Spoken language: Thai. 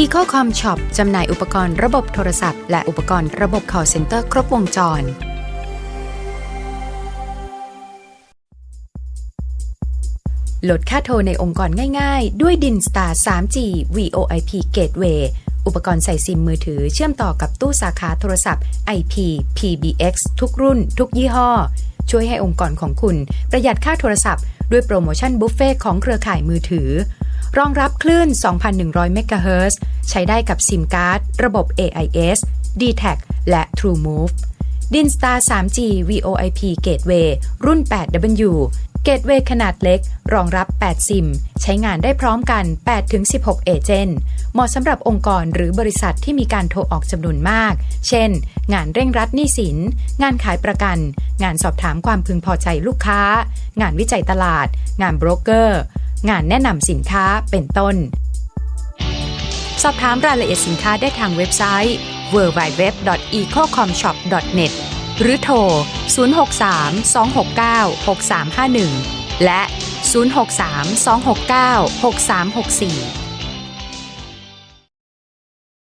EcoCom Shop จำหน่ายอุปกรณ์ระบบโทรศัพท์ และอุปกรณ์ระบบ call center ครบวงจรลดค่าโทรในองค์กรง่ายๆ ด้วยดิน Star 3G VoIP Gateway อุปกรณ์ใส่ซิมมือถือเชื่อมต่อกับตู้สาขาโทรศัพท์ IP PBX ทุกรุ่น ทุกยี่ห้อ ช่วยให้องค์กรของคุณประหยัดค่าโทรศัพท์ ด้วยโปรโมชั่นบุฟเฟ่ของเครือข่ายมือถือ รองรับคลื่น 2,100 เมกะเฮิรตซ์ใช้ได้กับซิมการ์ด ระบบ AIS d t a c และ TrueMove ดิน Star 3G VoIP Gateway รุ่น 8W เกตเวย์ขนาดเล็ก รองรับ 8 ซิม ใช้งานได้พร้อมกัน 8-16 เอเจนต์เหมาะสำหรับองค์กรหรือบริษัทที่มีการโทรออกจำนวนมาก เช่น งานเร่งรัดหนี้สิน งานขายประกัน งานสอบถามความพึงพอใจลูกค้า งานวิจัยตลาด งานโบรกเกอร์ งานแนะนำสินค้าเป็นต้น สอบถามรายละเอียดสินค้าได้ทางเว็บไซต์ www.ecocomshop.net หรือโทร 063 269 6351 และ 063 269 6364